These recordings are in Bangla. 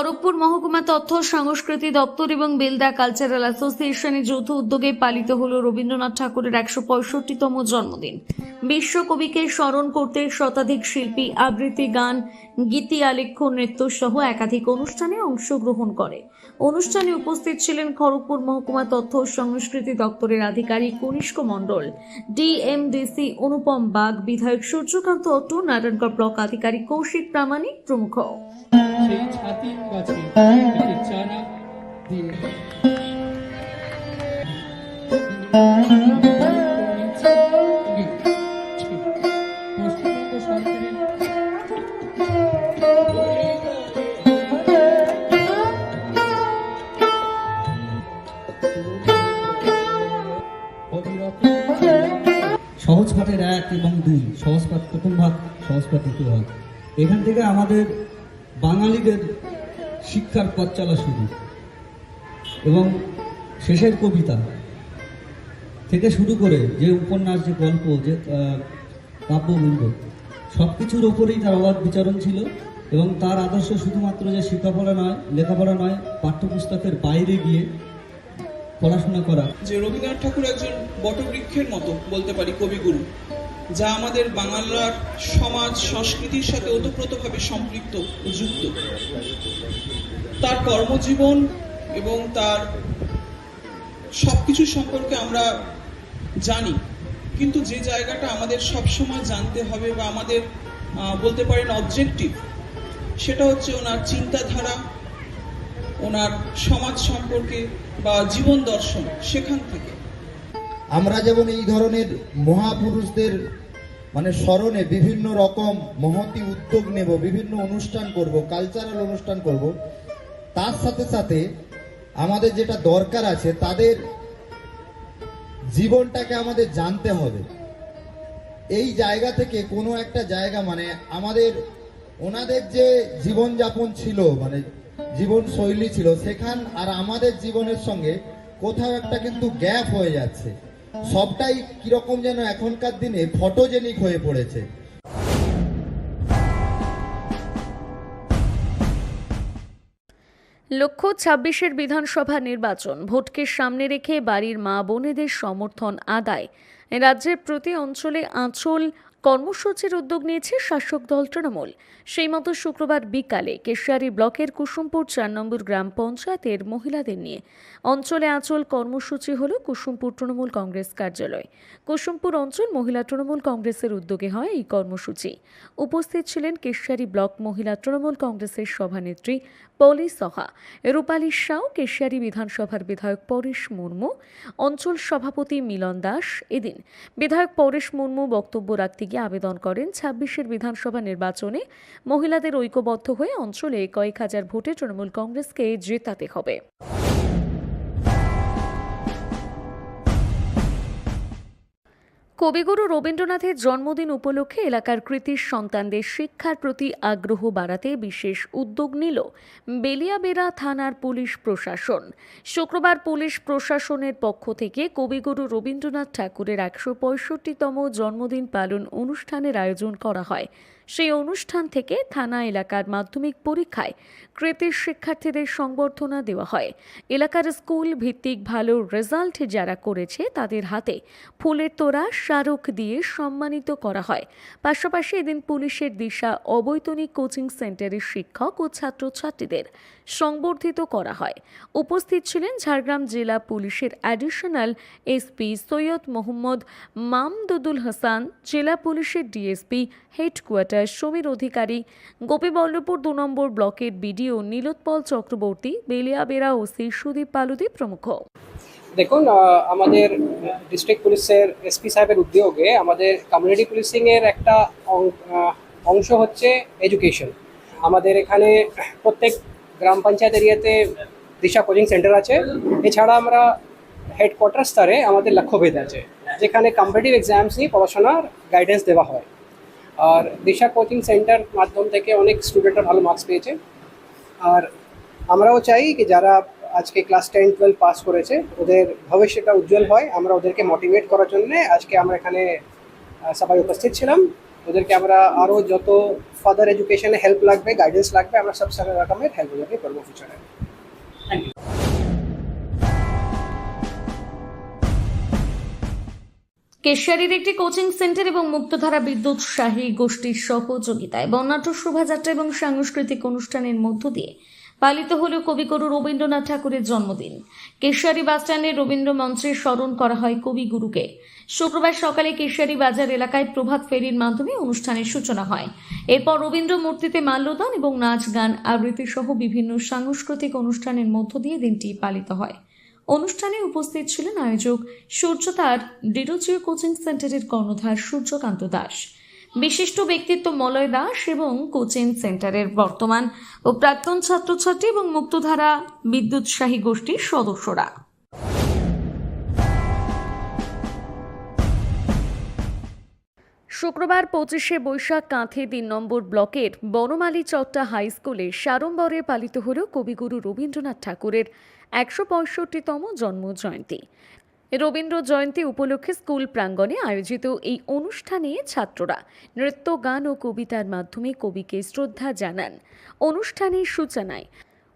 খড়গপুর মহকুমা তথ্য, সংস্কৃতি দপ্তর এবং বেলদা কালচারাল অ্যাসোসিয়েশনের যৌথ উদ্যোগে পালিত হল রবীন্দ্রনাথ ঠাকুরের একশো পঁয়ষট্টিতম জন্মদিন। বিশ্বকবিকে স্মরণ করতে শতাধিক শিল্পী, আবৃত্তি, গান, গীতি, আলেখ্য, নৃত্য সহ একাধিক অনুষ্ঠানে অংশগ্রহণ করে। অনুষ্ঠানে উপস্থিত ছিলেন খড়গপুর মহকুমা তথ্য, সংস্কৃতি দপ্তরের আধিকারিক কনিষ্ক মণ্ডল, ডিএমডিসি অনুপম বাগ, বিধায়ক সূর্যকান্ত অট্ট, নারায়ণগড় ব্লক আধিকারিক কৌশিক প্রামাণিক প্রমুখ। সেই গাছে একটি চারা দিয়ে সহজ এক এবং দুই সহজ পাঠ প্রথম ভাগ সহজ পাঠ দ্বিতীয় ভাগ। এখান থেকে আমাদের বাঙালিদের শিক্ষার পথ চলা শুরু। এবং শেষের কবিতা থেকে শুরু করে যে উপন্যাস, যে গল্প, যে কাব্যবৃন্দ সব কিছুর ওপরেই তার অবাধ বিচারণ ছিল এবং তার আদর্শ শুধুমাত্র যে শিক্ষাপড়া নয়, লেখাপড়া নয়, পাঠ্যপুস্তকের বাইরে গিয়ে পড়াশোনা করা। যে রবীন্দ্রনাথ ঠাকুর একজন বটবৃক্ষের মতো বলতে পারি কবিগুরু। যা আমাদের বাংলার সমাজ, সংস্কৃতির সাথে ওতপ্রোতভাবে সম্পৃক্ত যুক্ত। তার কর্মজীবন এবং তার সবকিছু সম্পর্কে আমরা জানি, কিন্তু যে জায়গাটা আমাদের সবসময় জানতে হবে বা আমাদের বলতে পারেন অবজেক্টিভ সেটা হচ্ছে ওনার চিন্তাধারা, ওনার সমাজ সম্পর্কে বা জীবন দর্শন, সেখান থেকে। আমরা যেমন এই ধরনের মহাপুরুষদের মানে স্মরণে বিভিন্ন রকম মহতি উদ্যোগ নেব, বিভিন্ন অনুষ্ঠান করব কালচারাল অনুষ্ঠান করব, তার সাথে সাথে আমাদের যেটা দরকার আছে, তাদের জীবনটাকে আমাদের জানতে হবে। এই জায়গা থেকে কোনো একটা জায়গা মানে আমাদের, ওনাদের যে জীবনযাপন ছিল মানে জীবন শৈলী ছিল, সেখান আর আমাদের জীবনের সঙ্গে কোথাও একটা কিন্তু গ্যাপ হয়ে যাচ্ছে। সবটাই কীরকম যেন এখনকার দিনে ফটোজেনিক হয়ে পড়েছে। লক্ষ্য, ছাব্বিশের বিধানসভা নির্বাচন। ভোটকে সামনে রেখে বাড়ির মা বোনেদের সমর্থন আদায়। রাজ্যের প্রতি অঞ্চলে আঁচল কর্মসূচির উদ্যোগ নিয়েছে শাসক দল তৃণমূল। সেই মতো শুক্রবার বিকালে কেশিয়ারি ব্লকের কুসুমপুর চার নম্বর গ্রাম পঞ্চায়েতের মহিলাদের নিয়ে অঞ্চলে আঁচল কর্মসূচি হল কুসুমপুর তৃণমূল কংগ্রেস কার্যালয়। কুসুমপুর অঞ্চল মহিলা তৃণমূল কংগ্রেসের উদ্যোগে হয় এই কর্মসূচি। উপস্থিত ছিলেন কেশিয়ারি ব্লক মহিলা তৃণমূল কংগ্রেসের সভানেত্রী পলি সহা, রূপালী সাউ, কেশিয়ারি বিধানসভার বিধায়ক পরেশ মুর্মু, অঞ্চল সভাপতি মিলন দাস এদিন। বিধায়ক পরেশ মুর্মু বক্তব্য রাখতে গিয়ে আবেদন করেন। ছাব্বিশের বিধানসভা নির্বাচনে মহিলাদের ঐক্যবদ্ধ হয়ে অঞ্চলে কয়েক হাজার ভোটে তৃণমূল কংগ্রেসকে জেতাতে হবে। কবিগুরু রবীন্দ্রনাথের জন্মদিন উপলক্ষে এলাকার কৃতির সন্তানদের শিক্ষার প্রতি আগ্রহ বাড়াতে বিশেষ উদ্যোগ নিল বেলিয়াবেড়া থানার পুলিশ প্রশাসন। শুক্রবার পুলিশ প্রশাসনের পক্ষ থেকে কবিগুরু রবীন্দ্রনাথ ঠাকুরের একশো পঁয়ষট্টিতম জন্মদিন পালন অনুষ্ঠানের আয়োজন করা হয়। সেই অনুষ্ঠান থেকে থানা এলাকার মাধ্যমিক পরীক্ষায় কৃতির শিক্ষার্থীদের সংবর্ধনা দেওয়া হয়। এলাকার স্কুল ভিত্তিক ভালো রেজাল্ট যারা করেছে, তাদের হাতে ফুলের তোড়া, স্মারক দিয়ে সম্মানিত করা হয়। পাশাপাশি এদিন পুলিশের দিশা অবৈতনিক কোচিং সেন্টারের শিক্ষক ও ছাত্রছাত্রীদের সংবর্ধিত করা হয়। উপস্থিত ছিলেন ঝাড়গ্রাম জেলা পুলিশের অ্যাডিশনাল এসপি সৈয়দ মোহাম্মদ মামদুদুল হাসান, জেলা পুলিশের ডিএসপি হেডকোয়ার্টার সমীর অধিকারী। গোপীবল্লভপুর দু নম্বর ব্লকের বিডিও নীলোৎপল চক্রবর্তী বেলিয়া বেলিয়াবেড়া ওসি সুদীপ পালুদি প্রমুখ। দেখুন আমাদের ডিস্ট্রিক্ট পুলিশের এসপি সাহেবের উদ্যোগে আমাদের কমিউনিটি পুলিশিংয়ের একটা অংশ হচ্ছে এডুকেশন আমাদের এখানে প্রত্যেক গ্রাম পঞ্চায়েত এরিয়াতে দিশা কোচিং সেন্টার আছে। এছাড়া আমরা হেডকোয়ার্টার স্তরে আমাদের লক্ষ্যভেদ আছে, যেখানে কম্পিটিভ এক্সামস নিয়ে পড়াশোনার গাইডেন্স দেওয়া হয়। আর দিশা কোচিং সেন্টার মাধ্যম থেকে অনেক স্টুডেন্টরা ভালো মার্কস পেয়েছে। আর আমরাও চাই কি যারা আজকে ক্লাস টেন টুয়েলভ পাস করেছে, ওদের ভবিষ্যৎটা উজ্জ্বল হয়। আমরা ওদেরকে মোটিভেট করার জন্য আজকে আমরা এখানে সবাই উপস্থিত ছিলাম। ওদেরকে আমরা আরও যত ফার্দার এডুকেশনে হেল্প লাগবে গাইডেন্স লাগবে, আমরা সব রকমের হেল্প ওদেরকে করব ফিউচারে কেশিয়ারির একটি কোচিং সেন্টার এবং মুক্তধারা বিদ্যুৎ শাহী গোষ্ঠীর সহযোগিতায় বর্ণাঢ্য শোভাযাত্রা এবং সাংস্কৃতিক অনুষ্ঠানের মধ্য দিয়ে পালিত হল কবিগুরু রবীন্দ্রনাথ ঠাকুরের জন্মদিন। কেশিয়ারি বাসস্ট্যান্ডে রবীন্দ্র মঞ্চে স্মরণ করা হয় কবিগুরুকে। শুক্রবার সকালে কেশিয়ারি বাজার এলাকায় প্রভাত ফেরির মাধ্যমে অনুষ্ঠানের সূচনা হয়। এরপর রবীন্দ্র মূর্তিতে মাল্যদান এবং নাচ, গান, আবৃত্তি সহ বিভিন্ন সাংস্কৃতিক অনুষ্ঠানের মধ্য দিয়ে দিনটি পালিত হয়। অনুষ্ঠানে উপস্থিত ছিলেন আয়োজক সূর্যতার ডিরোজিও কোচিং সেন্টারের কর্ণধার সূর্যকান্ত দাস। বিশিষ্ট ব্যক্তিত্ব মলয় দাস এবং কোচিং সেন্টারের বর্তমান ও প্রাক্তন ছাত্রছাত্রী এবং মুক্তধারা বিদ্যুৎসাহী গোষ্ঠীর সদস্যরা। শুক্রবার পঁচিশে বৈশাখ কাঁথি তিন নম্বর ব্লকের বনমালী চট্টা হাই স্কুলে সাড়ম্বরে পালিত হল কবিগুরু রবীন্দ্রনাথ ঠাকুরের একশো জন্ম জয়ন্তী রবীন্দ্র জয়ন্তী উপলক্ষে স্কুল প্রাঙ্গণে আয়োজিত এই অনুষ্ঠানে ছাত্ররা নৃত্য, গান ও কবিতার মাধ্যমে কবিকে শ্রদ্ধা জানান। অনুষ্ঠানের সূচনায়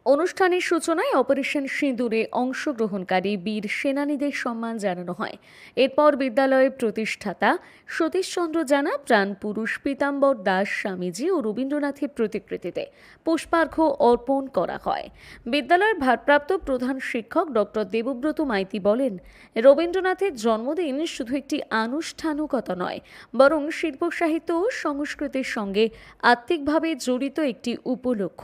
অনুষ্ঠানের সূচনায় অপারেশন সিঁদুরে অংশগ্রহণকারী বীর সেনানীদের সম্মান জানানো হয়। এরপর বিদ্যালয়ের প্রতিষ্ঠাতা সতীশচন্দ্র জানা প্রাণপুরুষ পীতাম্বর দাস স্বামীজি ও রবীন্দ্রনাথের প্রতিকৃতিতে পুষ্পার্ঘ্য অর্পণ করা হয়। বিদ্যালয়ের ভারপ্রাপ্ত প্রধান শিক্ষক ডক্টর দেবব্রত মাইতি বলেন, রবীন্দ্রনাথের জন্মদিন শুধু একটি আনুষ্ঠানিকতা নয়, বরং শিল্প সাহিত্য ও সংস্কৃতির সঙ্গে আত্মিকভাবে জড়িত একটি উপলক্ষ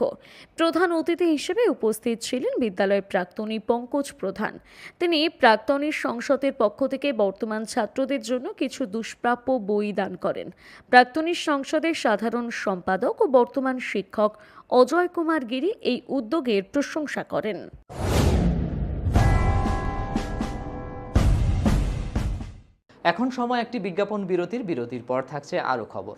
প্রধান অতিথি হিসেবে উপস্থিত ছিলেন বিদ্যালয়ের প্রাক্তনী পঙ্কজ প্রধান। তিনি প্রাক্তনীর সংসদের পক্ষ থেকে বর্তমান ছাত্রদের জন্য কিছু দুষ্প্রাপ্য বই দান করেন। প্রাক্তনীর সংসদের সাধারণ সম্পাদক ও বর্তমান শিক্ষক অজয় কুমার গিরি এই উদ্যোগের প্রশংসা করেন। এখন সময় একটি বিজ্ঞাপন বিরতির বিরতির পর থাকছে আরও খবর।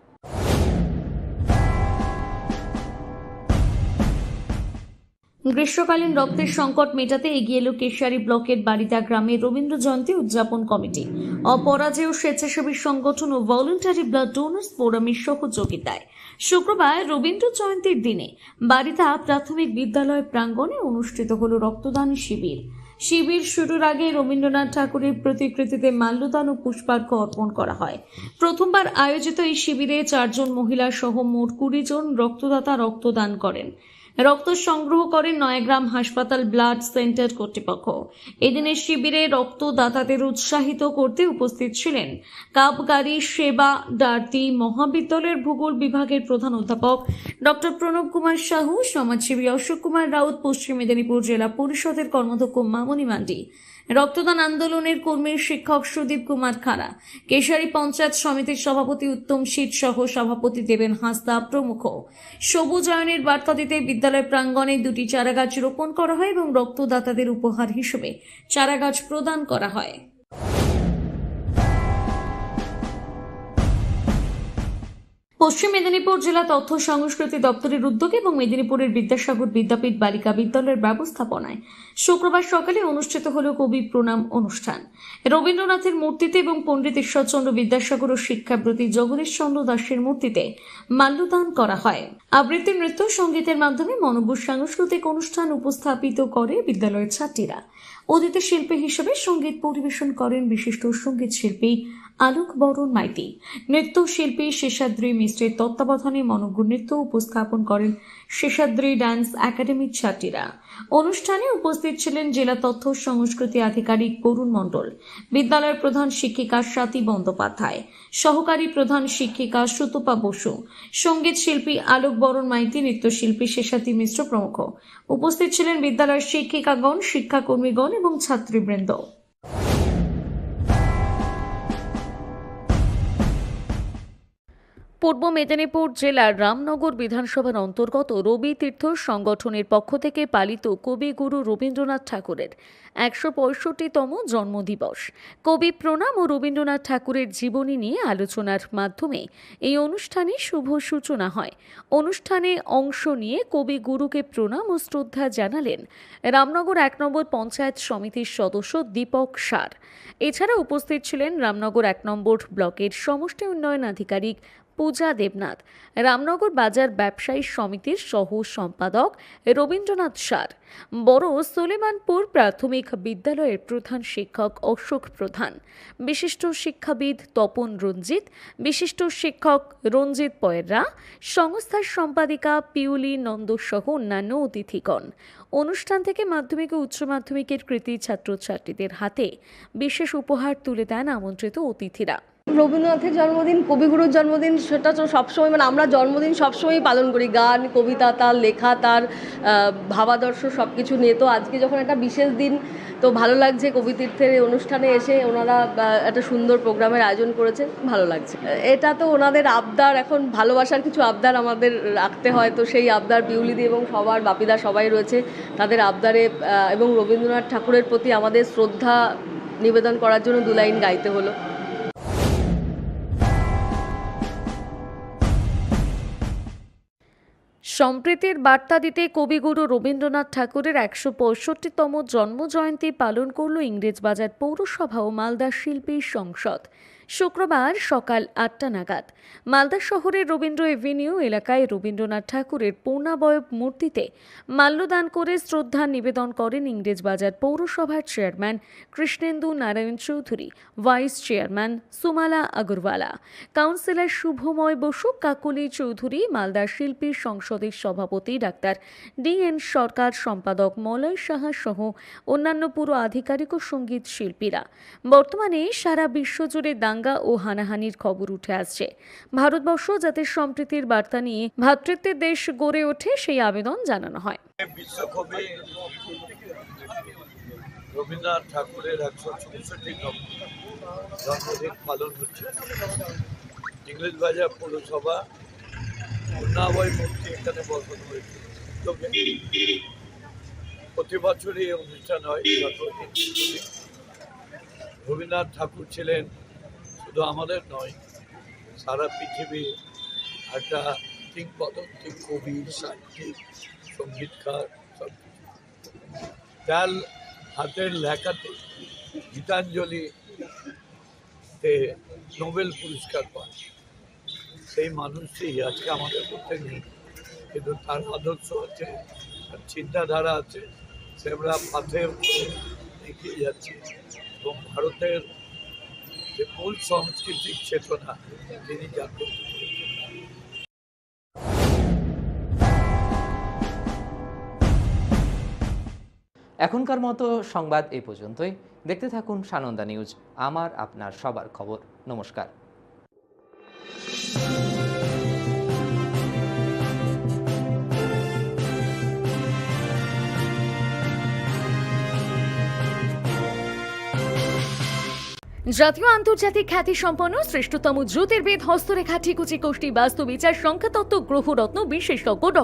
গ্রীষ্মকালীন রক্তের সংকট মেটাতে এগিয়ে এলো কেশিয়ারি ব্লকের বাড়িদা গ্রামে রবীন্দ্র জয়ন্তী উদযাপন কমিটি। অপরাজেয় স্বেচ্ছাসেবী সংগঠন ও ভলেন্টারি ব্লাড ডোনার্স ফোরামের সহযোগিতায়। শুক্রবার রবীন্দ্র জয়ন্তীর দিনে বাড়িদা প্রাথমিক বিদ্যালয় প্রাঙ্গণে অনুষ্ঠিত হলো রক্তদান শিবির। শিবির শুরুর আগে রবীন্দ্রনাথ ঠাকুরের প্রতিকৃতিতে মাল্যদান ও পুষ্পার্ঘ্য অর্পণ করা হয়। প্রথমবার আয়োজিত এই শিবিরে চারজন মহিলা সহ মোট কুড়ি জন রক্তদাতা রক্তদান করেন। রক্ত সংগ্রহ করেন নয়াগ্রাম হাসপাতাল ব্লাড সেন্টার কর্তৃপক্ষ। এদিনের শিবিরে রক্তদাতাদের উৎসাহিত করতে উপস্থিত ছিলেন কাপগাড়ি সেবা ডার্তি মহাবিদ্যালয়ের ভূগোল বিভাগের প্রধান অধ্যাপক ডক্টর প্রণব কুমার সাহু, সমাজসেবী অশোক কুমার রাউত, পশ্চিম মেদিনীপুর জেলা পরিষদের কর্মাধ্যক্ষ মামনি মান্ডি। রক্তদান আন্দোলনের কর্মীর শিক্ষক সুদীপ কুমার খাড়া, কেশারী পঞ্চায়েত সমিতির সভাপতি উত্তম শীত সহ সভাপতি দেবেন হাসদা প্রমুখ। সবুজায়নের বার্তা দিতে বিদ্যালয় প্রাঙ্গণে দুটি চারাগাছ রোপণ করা হয় এবং রক্তদাতাদের উপহার হিসেবে চারাগাছ প্রদান করা হয়। পশ্চিম মেদিনীপুর জেলা তথ্য সংস্কৃতি দপ্তরের উদ্যোগে এবং মেদিনীপুরের বিদ্যাসাগর বিদ্যাপীঠ বালিকা বিদ্যালয়ের ব্যবস্থাপনায় শুক্রবার সকালে অনুষ্ঠিত হল কবি প্রণাম অনুষ্ঠান। রবীন্দ্রনাথের মূর্তিতে এবং পণ্ডিত ঈশ্বরচন্দ্র বিদ্যাসাগর ও শিক্ষাব্রতী জগদীশ চন্দ্র দাসের মূর্তিতে মাল্যদান করা হয়। আবৃত্তি নৃত্য সঙ্গীতের মাধ্যমে মনোজ্ঞ সাংস্কৃতিক অনুষ্ঠান উপস্থাপিত করে বিদ্যালয়ের ছাত্রীরা। অতিথি শিল্পী হিসেবে সংগীত পরিবেশন করেন বিশিষ্ট সংগীত শিল্পী আলোক বরণ মাইতি। নৃত্যশিল্পী শেষাদ্রি মিশ্রের তত্ত্বাবধানে মনোজ্ঞ নৃত্য উপস্থাপন করেন শেষাদ্রি ডান্স একাডেমির ছাত্রীরা। অনুষ্ঠানে উপস্থিত ছিলেন জেলা তথ্য সংস্কৃতি আধিকারিক বরুণ মণ্ডল, বিদ্যালয়ের প্রধান শিক্ষিকা স্বাতী বন্দ্যোপাধ্যায়, সহকারী প্রধান শিক্ষিকা সুতপা বসু, সংগীত শিল্পী আলোক বরণ মাইতি, নৃত্যশিল্পী শেষাদ্রি মিশ্র প্রমুখ। উপস্থিত ছিলেন বিদ্যালয়ের শিক্ষিকাগণ, শিক্ষাকর্মীগণ এবং ছাত্রীবৃন্দ। পূর্ব মেদিনীপুর জেলার রামনগর বিধানসভার অন্তর্গত রবি তীর্থ সংগঠনের পক্ষ থেকে পালিত কবিগুরু রবীন্দ্রনাথ ঠাকুরের একশো পঁয়ষট্টিতম জন্মদিবস। কবি প্রণাম ও রবীন্দ্রনাথ ঠাকুরের জীবনী নিয়ে আলোচনার মাধ্যমে এই অনুষ্ঠানে শুভ সূচনা হয়। অনুষ্ঠানে অংশ নিয়ে কবিগুরুকে প্রণাম ও শ্রদ্ধা জানালেন রামনগর এক নম্বর পঞ্চায়েত সমিতির সদস্য দীপক সার। এছাড়া উপস্থিত ছিলেন রামনগর এক নম্বর ব্লকের সমষ্টি উন্নয়ন আধিকারিক পূজা দেবনাথ। রামনগর বাজার ব্যবসায়ী সমিতির সহ সম্পাদক রবীন্দ্রনাথ সার। বড় সুলেমানপুর প্রাথমিক বিদ্যালয়ের প্রধান শিক্ষক অশোক প্রধান। বিশিষ্ট শিক্ষাবিদ তপন রঞ্জিত। বিশিষ্ট শিক্ষক রঞ্জিত পয়েররা সংস্থার সম্পাদিকা পিউলি নন্দ সহ অন্যান্য অতিথিগণ। অনুষ্ঠান থেকে মাধ্যমিক ও উচ্চ মাধ্যমিকের কৃতি ছাত্রছাত্রীদের হাতে বিশেষ উপহার তুলে দেন আমন্ত্রিত অতিথিরা। রবীন্দ্রনাথের জন্মদিন, কবিগুরুর জন্মদিন, সেটা তো সবসময় মানে আমরা জন্মদিন সবসময় পালন করি। গান, কবিতা তার, লেখা তার ভাবাদর্শ সব কিছু নিয়ে। তো আজকে যখন একটা বিশেষ দিন, তো ভালো লাগছে কবিতীর্থের অনুষ্ঠানে এসে ওনারা একটা সুন্দর প্রোগ্রামের আয়োজন করেছে ভালো লাগছে। এটা তো ওনাদের আবদার, এখন ভালোবাসার কিছু আবদার আমাদের রাখতে হয়। তো সেই আবদার বিউলিদি এবং সবার বাপিদা সবাই রয়েছে তাদের আবদারে এবং রবীন্দ্রনাথ ঠাকুরের প্রতি আমাদের শ্রদ্ধা নিবেদন করার জন্য দু লাইন গাইতে হলো। সম্প্রীতির বার্তা দিতে কবিগুরু রবীন্দ্রনাথ ঠাকুরের একশো পঁয়ষট্টিতম জন্মজয়ন্তী পালন করল ইংরেজবাজার পৌরসভা ও মালদা শিল্পী সংসদ। শুক্রবার সকাল আটটা নাগাদ মালদা শহরের রবীন্দ্র এভিনিউ এলাকায় রবীন্দ্রনাথ ঠাকুরের পূর্ণাবয়ব মূর্তিতে মাল্যদান করে শ্রদ্ধা নিবেদন করেন ইংরেজবাজার পৌরসভার chairman Krishnendu Narayan Chowdhury, vice chairman Sumala Agarwala, councillor Shubhamoy Basu, Kakali Chowdhury, Malda শিল্পী সংসদের সভাপতি ডাক্তার ডি এন সরকার, সম্পাদক মলয় সাহা সহ অন্যান্য পুরো আধিকারিক ও সংগীত শিল্পীরা। বর্তমানে সারা বিশ্বজুড়ে দাঙ্গা ও হানাহানির খবর উঠে আসছে। ভারতবর্ষ যাতে সম্প্রীতির বার্তা নিয়ে ভ্রাতৃত্বের দেশ গড়ে ওঠে, সেই আবেদন জানানো হয়। রবীন্দ্রনাথ ঠাকুরের একশো চৌষট্টি জন্মদিন পালন হচ্ছে। ইংরেজ বাজার পৌরসভা পূর্ণাবয় মূর্তি এখানে হয়েছে। প্রতি বছরই অনুষ্ঠান হয়। রবীন্দ্রনাথ ঠাকুর ছিলেন শুধু আমাদের নয়, সারা পৃথিবী একটা কিংবদন্তি কবি, সাহিত্যিক সঙ্গীতকার সব। তার হাতের লেখাতে গীতাঞ্জলিতে নোবেল পুরস্কার পান। সেই মানুষটি আজকে আমাদের করতে নেই। কিন্তু তার আদর্শ আছে, তার চিন্তাধারা আছে। সে আমরা পাথের উপরে এগিয়ে যাচ্ছি। এবং ভারতের যে মূল চেতনা তিনি এখনকার মতো সংবাদ এই পর্যন্তই। দেখতে থাকুন সানন্দা নিউজ। আমার আপনার সবার খবর। নমস্কার। জাতীয় আন্তর্জাতিক খ্যাতি সম্পন্ন শ্রেষ্ঠতম জ্যোতির্বেদ হস্তরেখা ঠিকুচি কোষ্ঠী বাস্তু বিচার সংখ্যাতত্ত্ব গ্রহরত্ন বিশেষজ্ঞ